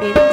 Thank.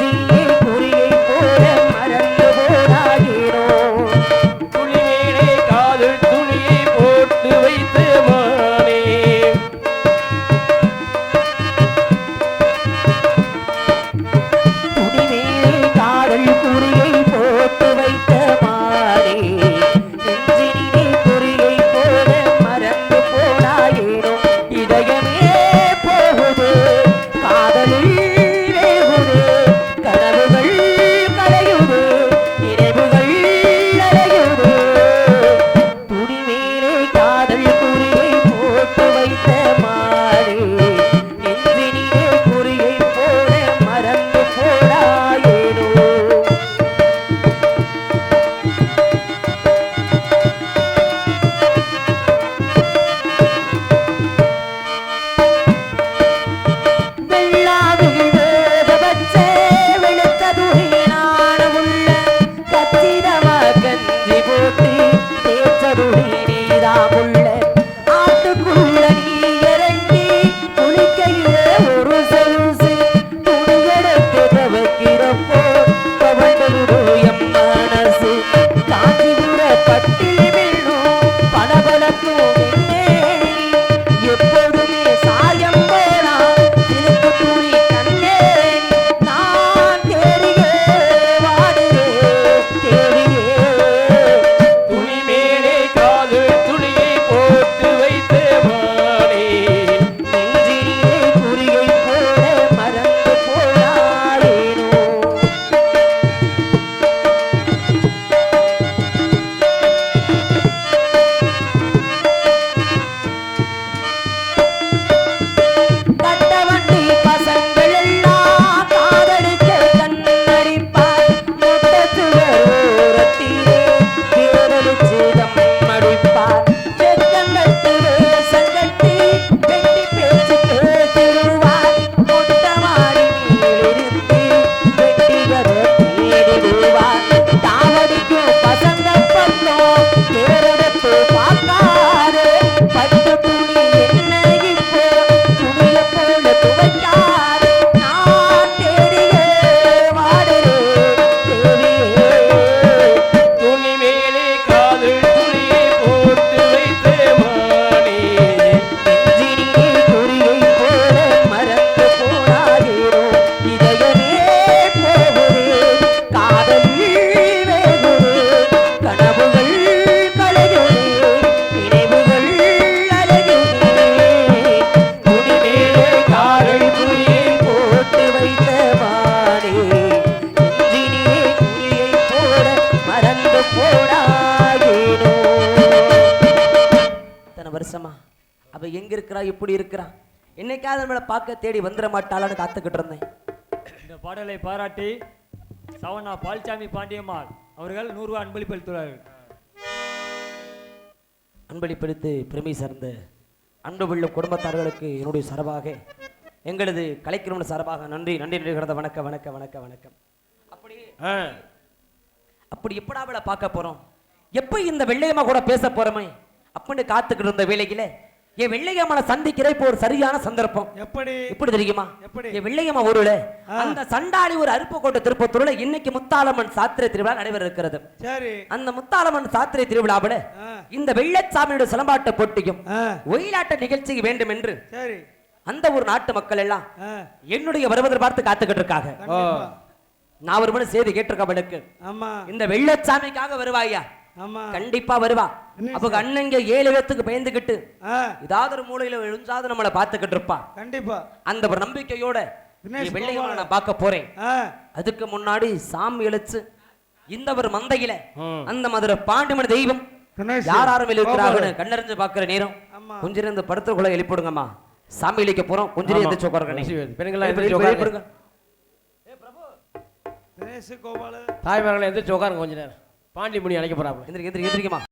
அவ எங்க இருக்கிறா எப்படி இருக்கிறா? என்னைக்காவது நம்மளை பார்க்க தேடி வந்துட மாட்டாளான்னு காத்துக்கிட்டு இருந்தேன். இந்த பாடலை பாராட்டி சவனா பால்சாமி பாண்டியம்மாள் அவர்கள் நூறுரூவா அன்பளிப்பு அளித்துள்ளார்கள். அன்பளிப்படுத்து பெருமை சார்ந்த அன்பு உள்ள குடும்பத்தார்களுக்கு என்னுடைய சார்பாக எங்களது கலைக்கிரமண சார்பாக நன்றி நன்றி நன்றி கிடந்த வணக்கம் வணக்கம் வணக்கம் வணக்கம். அப்படி அப்படி எப்படா அவளை பார்க்க போறோம்? எப்ப இந்த வெள்ளையம்மா கூட பேச போறோமே? அப்படின்னு காத்துக்கிட்டு இருந்த வேலையில என் வெள்ளையம்மனை சந்திக்கிற இப்போ ஒரு சரியான சந்தர்ப்பம். எப்படி? எப்படி தெரியுமா? எப்படி? என் வெள்ளையம்மா ஊருல அந்த சண்டாளி ஒரு அருப்புக்கோட்டை திருப்பத்தூர்ல இன்னைக்கு முத்தாலம்மன் சாத்திரை திருவிழா நடைபெற இருக்கிறது சரி. அந்த முத்தாலம்மன் சாத்திரை திருவிழாவில். இந்த வெள்ளச்சாமியோட சிலம்பாட்ட போட்டியும் ஒயிலாட்ட நிகழ்ச்சி வேண்டும் என்று சரி. அந்த ஒரு நாட்டு மக்கள் எல்லாம் என்னுடைய வருவதை பார்த்து காத்துக்கிட்டு இருக்காங்க. நான் ஒரு மணி செய்தி கேட்டிருக்கவளுக்கு ஆமா. இந்த வெள்ளச்சாமிக்காக வருவாயா? கண்டிப்பா வருவா அப்ப அண்ணங்க ஏழு பேத்துக்கு பயந்துகிட்டு ஏதாவது ஒரு மூலையில எழுஞ்சாவது நம்மளை பார்த்துக்கிட்டு இருப்பா கண்டிப்பா அந்த ஒரு நம்பிக்கையோட கோபாலன். நான் பார்க்க போறேன் அதுக்கு முன்னாடி சாமி எழுச்சு இந்த ஒரு மந்தையில. அந்த மதுரை பாண்டிமன் தெய்வம் யார் யாரும் இருக்கிறாங்கன்னு. கண்ணறிஞ்சு பாக்குற நேரம் ஆமா. கொஞ்ச இருந்து படுத்துக்குள்ள எழுப்பிடுங்கம்மா சாமி இழிக்க போறோம் கொஞ்ச நேரம் ஆமா. எந்திரிச்சு உட்காருங்க எந்திரிச்சு, பெண்கள்லாம் எழுப்பி- எந்திரிச்சு எழுப்பி- உட்காருங்க. எழுப்பிடுங்க. தினேஷ் கோபால தாய்மார்களை எந்திரிச்சு உட்காருங்க கொஞ்ச நேரம் பாண்டி முனி அழைக்க போறாங்க எந்திரிக்க எந்திரிக்க எந்திரிக்கமா